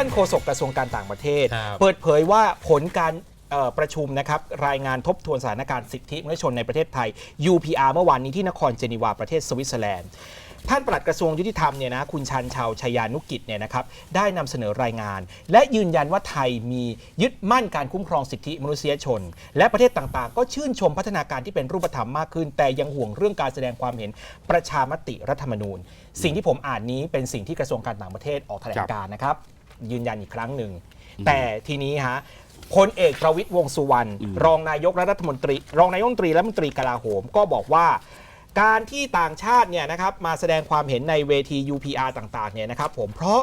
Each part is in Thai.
ท่านโฆษกกระทรวงการต่างประเทศ ครับเปิดเผยว่าผลการเอ่อประชุมนะครับรายงานทบทวนสถานการณ์สิทธิมนุษยชนในประเทศไทย UPR เมื่อวานนี้ที่นครเจนีวาประเทศสวิตเซอร์แลนด์ ท่านปลัดกระทรวงยุติธรรมเนี่ยนะคุณชันชาวชยานุกิจเนี่ยนะครับได้นำเสนอรายงาน และยืนยันว่าไทยมียึดมั่นการคุ้มครองสิทธิมนุษยชน และประเทศต่างๆ ก็ชื่นชมพัฒนาการที่เป็นรูปธรรมมากขึ้น แต่ยังห่วงเรื่องการแสดงความเห็นประชามติรัฐธรรมนูญ สิ่งที่ผมอ่านนี้เป็นสิ่งที่กระทรวงการต่างประเทศออกแถลงการณ์นะครับ ยืนยันอีกครั้งหนึ่ง แต่ทีนี้ฮะพลเอกประวิตยวงษ์สุวรรณรองนายกและรัฐมนตรี รองนายกรัฐมนตรีและรัฐมนตรีกลาโหมก็บอกว่า การที่ต่างชาติเนี่ยนะครับมาแสดงความเห็นในเวที UPR ต่างๆเนี่ยนะครับผมเพราะ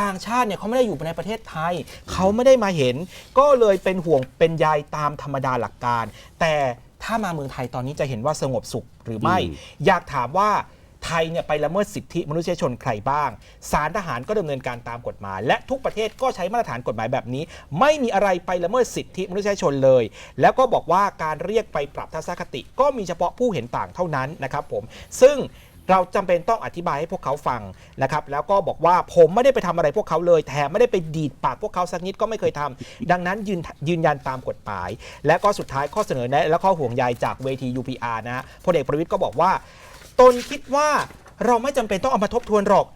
ต่างชาติเนี่ยเขาไม่ได้อยู่ในประเทศไทย เขาไม่ได้มาเห็น ก็เลยเป็นห่วงเป็นใยตามธรรมดาหลักการ แต่ถ้ามาเมืองไทยตอนนี้จะเห็นว่าสงบสุขหรือไม่อืมอยากถามว่า ไทยเนี่ยไปละเมิดสิทธิมนุษยชนใครบ้างศาลทหารก็ดำเนินการตามกฎหมาย และทุกประเทศก็ใช้มาตรฐานกฎหมายแบบนี้ ไม่มีอะไรไปละเมิดสิทธิมนุษยชนเลย แล้วก็บอกว่าการเรียกไปปรับทัศนคติ ก็มีเฉพาะผู้เห็นต่างเท่านั้นนะครับผมซึ่งเราจำเป็นต้องอธิบายให้พวกเขาฟังนะครับ แล้วก็บอกว่าผมไม่ได้ไปทำอะไรพวกเขาเลย แถมไม่ได้ไปดีดปากพวกเขาสักนิดก็ไม่เคยทำดังนั้นยืนยืนยันตามกฎหมาย และก็สุดท้ายข้อเสนอแนะและข้อห่วงใยจากเวที UPR นะพลเอกประวิทย์ก็บอกว่า ตนคิดว่าเราไม่จำเป็นต้องเอามาทบทวนหรอก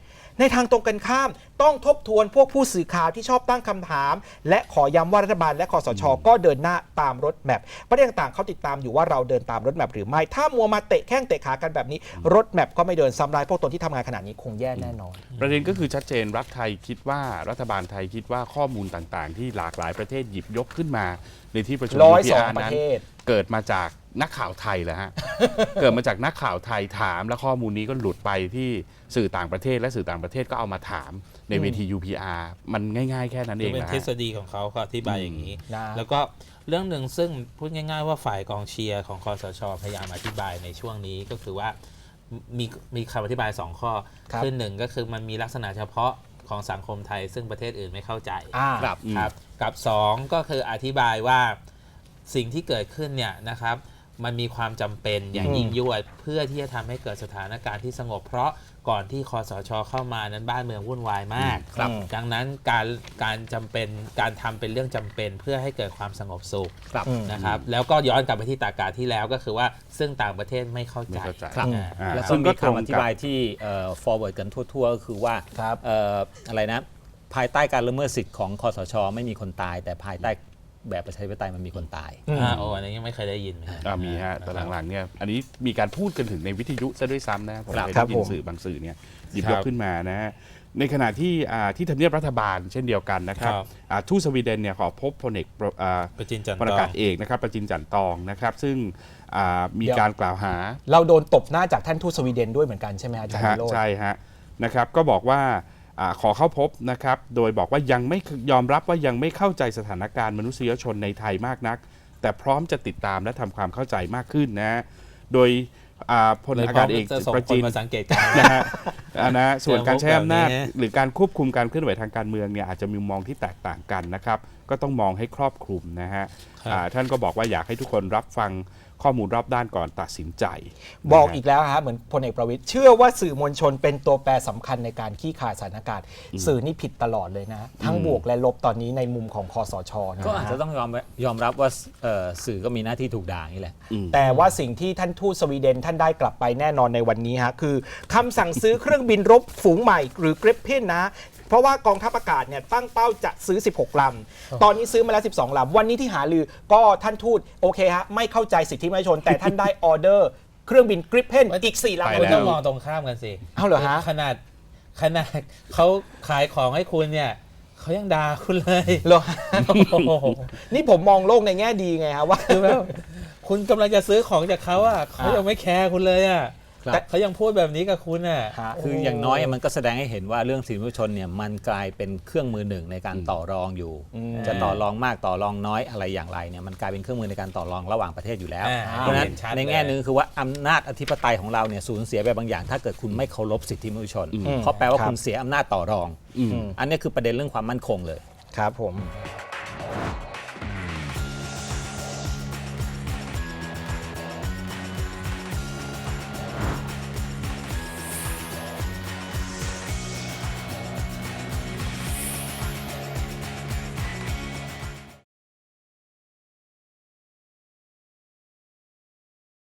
ในทางตรงกันข้ามต้องทบทวนพวกผู้สื่อข่าวที่ชอบตั้งคำถาม และขอย้ำว่ารัฐบาลและคอสช ก็เดินหน้าตามรถแมพประเด็นต่างๆเขาติดตามอยู่ว่าเราเดินตามรถแมพหรือไม่ ถ้ามัวมาเตะแข้งเตะขากันแบบนี้ รถแมพก็ไม่เดินซ้ำร้ายพวกตนที่ทำงานขนาดนี้คงแย่แน่นอน ประเด็นก็คือชัดเจนรัฐไทยคิดว่ารัฐบาลไทยคิดว่าข้อมูลต่างๆ ที่หลากหลายประเทศหยิบยกขึ้นมา ในที่ประชุม ร้อยสอง UPR ประนั้นเทศ เกิดมาจาก นักข่าวไทยแหละฮะ เกิดมาจากนักข่าวไทยถาม และข้อมูลนี้ก็หลุดไปที่สื่อต่างประเทศ และสื่อต่างประเทศก็เอามาถามในเวที UPR มันง่ายๆแค่นั้นเอคืองเป็นนะทฤฮะ ษฎีของเขาเขาอธิบายอย่างนี้ นะ แล้วก็เรื่องหนึ่งซึ่งพูดง่าย ๆ ว่าฝ่ายกองเชียร์ของคอสชพยายามอธิบายในช่วงนี้ก็คือว่ามีมีคำอธิบาย 2 ข้อครับคือหนึ่งก็คือมันมีลักษณะเฉพาะของสังคมไทย ซึ่งประเทศอื่นไม่เข้าใจอ่า ครับ อืม ครับกับ 2 ก็คืออธิบายว่าสิ่งที่เกิดขึ้นเนี่ยนะครับ มันมีความจำเป็นอย่างอืมยิ่งยวด เพื่อที่จะทำให้เกิดสถานการณ์ที่สงบ เพราะก่อนที่คอสชเข้ามานั้นบ้านเมืองวุ่นวายมากครับดังนั้นการการจำเป็นการทำเป็นเรื่องจำเป็น เพื่อให้เกิดความสงบสุขครับอืมนะครับ แล้วก็ย้อนกลับไปที่ตากาที่แล้วก็คือว่าซึ่งต่างประเทศไม่เข้าใจไม่เข้าใจครับอ่าอ่าแล้วก็ซึ่งก็มีตรงคำอธิกับบายที่เอ่อ forward กันทั่วๆก็คือว่าครับเอ่ออะไรนะภายใต้การละเมิดสิทธิ์ของคอสช ไม่มีคนตาย แต่ภายใต้ แบบประชาธิปไตยมันมีคนตายอืมอ่าโอ้อันนี้ยังไม่เคยได้ยินเหมือนกันอ่ามีฮะแต่หลังๆเนี่ยอันนี้มีการพูดกันถึงในวิทยุซะด้วยซ้ำนะผมครับเคยครัได้บยิผนมสื่อบางสื่อเนี่ยหยิบคยรักบขึ้นมานะฮะในขณะที่อ่าที่ทำเนียบรัฐบาลเช่นเดียวกันนะครับครับอ่าทูตสวีเดนเนี่ยขอพบพลเอกประอ่าประจินจันทประร์กาศเอกนะครับประจินจันทร์ตองนะครับ ซึ่งอ่ามีเดี๋ยวการกล่าวหาเราโดนตบหน้าจากท่านทูตสวีเดนด้วยเหมือนกันใช่ไหมอาจารย์ฮะวิโรจน์ ใช่ฮะนะครับก็บอกว่า อาขอเข้าพบนะครับ โดยบอกว่ายังไม่ยอมรับว่ายังไม่เข้าใจสถานการณ์มนุษยชนในไทยมากนัก แต่พร้อมจะติดตามและทำความเข้าใจมากขึ้นนะ โดยอ่าพลเลยอาพร้กาอศมเอกจะส่งประคนจินมาสังเกตการณ์นะฮะอ่านะส่วนการใช้อำนาจเจอพวกแบบนี้หรือการควบคุมการเคลื่อนไหวทางการเมืองเนี่ยอาจจะมีมุมมองที่แตกต่างกันนะครับ ก็ต้องมองให้ครอบคลุมนะฮะครับอ่าท่านก็บอกว่าอยากให้ทุกคนรับฟัง ข้อมูลรอบด้านก่อนตัดสินใจ บอกนะฮะอีกแล้วฮะเหมือนพลเอกประวิตยเชื่อว่าสื่อมวลชนเป็นตัวแปรสำคัญในการขี้ขายสถานการณ์ สื่อนี่ผิดตลอดเลยนะ ทั้งบวกและลบตอนนี้ในมุมของคอสชนะก็อาจจะฮะต้องยอมยอมรับว่าเอ่อสื่อก็มีหน้าที่ถูกด่าอย่างนี้แหละ แต่ว่าสิ่งที่ท่านทูตสวีเดนท่านได้กลับไปแน่นอนในวันนี้ฮะคือคำสั่งซื้อเครื่องบินรบฝูงใหม่ หรือกริปพินนะ เพราะว่ากองทัพอากาศเนี่ยตั้งเป้าจะซื้อ 16 ลำ ตอนนี้ซื้อมาแล้ว 12 ลำ วันนี้ที่หาลือก็ท่านทูตโอเคฮะไม่เข้าใจสิทธิมนุษยชน แต่ท่านได้ออเดอร์เครื่องบินกริปเพนอีก4ลำไปคุณแล้ต้วองมองตรงข้ามกันสิเอาเหรอฮะขนาดขนาดเขาขายของให้คุณเนี่ยเขายังด่าคุณเลยเหรอโอ้โหนี่ผมมองโลกในแง่ดีไงฮะว่าคือแบบคุณกำลังจะซื้อของจากเขาอะเขายังไม่แคร์คุณเลยอะ ครับ แต่ เขายังพูดแบบนี้กับคุณอะ ฮะคืออย่างน้อยมันก็แสดงให้เห็นว่าเรื่องสิทธิมนุษยชนเนี่ยมันกลายเป็นเครื่องมือหนึ่งในการต่อรองอยู่ อืมจะต่อรองมากต่อรองน้อยอะไรอย่างไรเนี่ยมันกลายเป็นเครื่องมือในการต่อรองระหว่างประเทศอยู่แล้ว อ่าเพราะฉะนั้นเห็นชัดในแง่เลยหนึงคือว่าอำนาจอธิปไตยของเราเนี่ยสูญเสียไปบางอย่าง ถ้าเกิดคุณไม่เคารพสิทธิมนุษยชนอืมเพราะแปลว่าครับคุณเสียอำนาจต่อรองอืมอันนี้คือประเด็นเรื่องความมั่นคงเลย ครับผม